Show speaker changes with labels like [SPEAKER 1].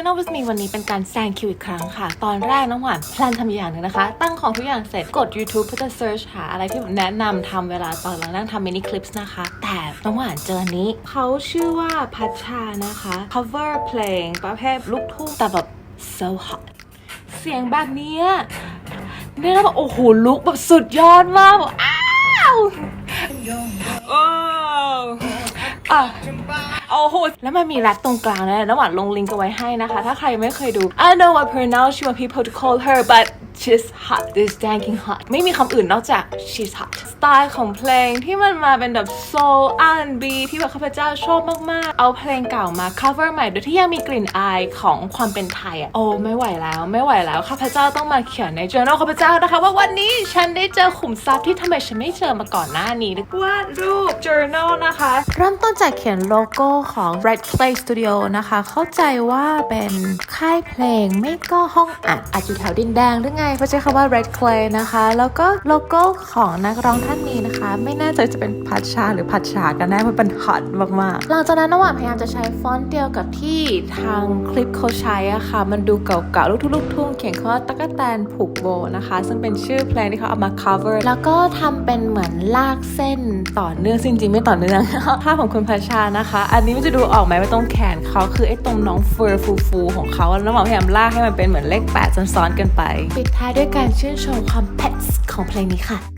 [SPEAKER 1] Journal with me วันนี้เป็นการแซงคิวอีกครั้งค่ะ ตอนแรกน้องหวานแพลนทำอย่างหนึ่งนะคะ ตั้งของทุกอย่างเสร็จกด YouTube เพื่อจะ search หาอะไรที่แนะนำทำเวลาตอนเรานั่งทำมินิคลิปส์นะคะ แต่น้องหวานเจออันนี้ เขาชื่อว่าพัชชานะคะ cover เพลงประเภทลูกทุ่งแต่แบบ so hot เสียงแบบนี้เนี่ยแล้วแบบโอ้โหลุกแบบสุดยอดมากแบบอ้าวโอ้อะ โอ้โห แล้วมันมีแรปตรงกลางนะระหว่างลงลิงก์เอาไว้ให้นะคะ ถ้าใครไม่เคยดู I know I pronounce she want people to call her but she's hot this danking hot ไม่มีคำอื่นนอกจาก she's hot สไตล์ของเพลงที่มันมาเป็นแบบ soul R&B ที่แบบข้าพเจ้าชอบมาก ๆ เอาเพลงเก่ามา cover ใหม่โดยที่ยังมีกลิ่นอายของความเป็นไทยอะ โอ้ไม่ไหวแล้วไม่ไหวแล้วข้าพเจ้าต้องมาเขียนใน journal ข้าพเจ้านะคะ ว่าวันนี้ฉันได้เจอขุมทรัพย์ที่ทำไมฉันไม่เจอมาก่อนหน้านี้วาดรูป journal นะคะ เริ่มต้นจากเขียนโลโก้ของ Red Clay Studio นะคะ เข้าใจว่าเป็นค่ายเพลงไม่ก็ห้องอัดอัดอยู่แถวดินแดงหรือไงเพราะใช้คำว่า Red Clay นะคะ แล้วก็โลโก้ของนักร้องท่านนี้นะคะ ไม่แน่ใจจะเป็นพัชชาหรือพัชชากันแน่มันเป็นฮอตมากๆหลังจากนั้นระหว่างพยายามจะใช้ฟอนต์เดียวกับที่ทางคลิปเขาใช้อะค่ะ มันดูเก่าๆลูกทุ่งลูกทุ่งเขียนคำว่าตั๊กแตนผูกโบนะคะ ซึ่งเป็นชื่อเพลงที่เขาเอามา cover แล้วก็ทำเป็นเหมือนลากเส้นต่อเนื่องซึ่งจริงๆไม่ต่อเนื่องภาพของคุณพัชชานะคะ อันนี้มันจะดูออกไหมว่าตรงแขนเขาคือไอ้ตรงน้องเฟอร์ฟูฟูของเขาแล้วหมอพยายามลากให้มันเป็นเหมือนเลขแปดซ้อนๆกันไป ปิดท้ายด้วยการชื่นชมความเพทของเพลงนี้ค่ะ